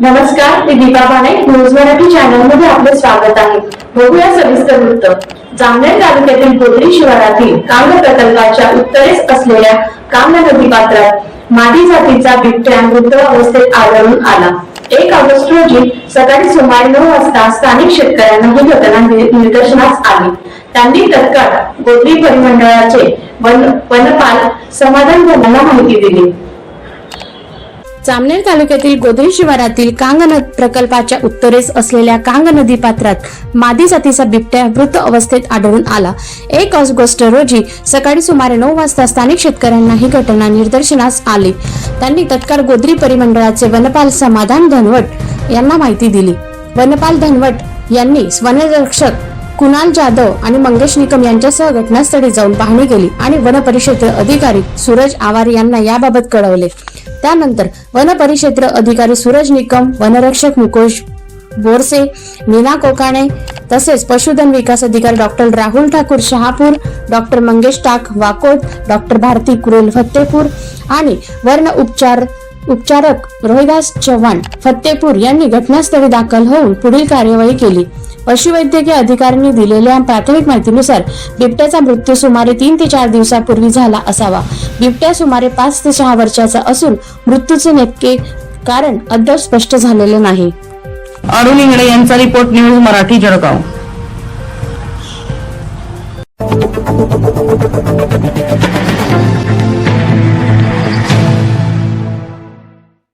नमस्कार मी दीपा बाणे न्यूज मराठी चॅनलमध्ये आपले स्वागत आहे. बघूया सविस्तर वृत्त. जामनेर तालुक्यातील गोदरी शिवारातील कांग प्रकल्पाच्या उत्तरेस असलेल्या कांग नदी पात्रात मादी जातीचा बिबट्या मृत अवस्थेत आढळून आला. एक ऑगस्ट रोजी सकाळी सुमारे नऊ वाजता स्थानिक शेतकऱ्यांना ही घटना निदर्शनास आली. त्यांनी तत्काळ गोदरी परिमंडळाचे वन वनपाल समाधान भवनाला माहिती दिली. जामनेर तालुक्यातील गोदरी शिवारातील कांग प्रकल्पाच्या उत्तरेस असलेल्या कांग नदी पात्रात मादी जातीचा बिबट्या मृत अवस्थेत आढळून आला. एक ऑगस्ट रोजी सकाळी सुमारे नऊ वाजता स्थानिक शेतकऱ्यांना ही घटना निदर्शनास आली. त्यांनी तत्काळ गोदरी परिमंडळाचे वनपाल समाधान धनवट यांना माहिती दिली. वनपाल धनवट यांनी वनरक्षक कुणाल जाधव आणि मंगेश निकम यांच्यासह घटनास्थळी जाऊन पाहणी केली आणि वन अधिकारी सूरज आवार यांना याबाबत कळवले. त्यानंतर वनपरिक्षेत्र अधिकारी सूरज निकम वनरक्षक मुकेश बोरसे मीना कोकाणे तसेच पशुधन विकास अधिकारी doctor Rahul Thakur Shahapur doctor Mangesh Tak Wakot doctor Bharti Kurel Fattepur आणि वर्ण उपचार उपचारक रोहिदास चव्हाण फत्तेपूर यांनी घटनास्थळी दाखल होऊन पुढील कार्यवाही केली. पशुवैद्यकीय अधिकाऱ्यांनी दिलेल्या प्राथमिक माहितीनुसार बिबट्याचा मृत्यू सुमारे तीन ते चार दिवसापूर्वी झाला असावा. बिबट्या सुमारे पाच ते सहा वर्षाचा असून मृत्यूचे नेमके कारण अद्याप स्पष्ट झालेले नाही. अरुण इंगडे यांचा रिपोर्ट न्यूज मराठी जळगाव.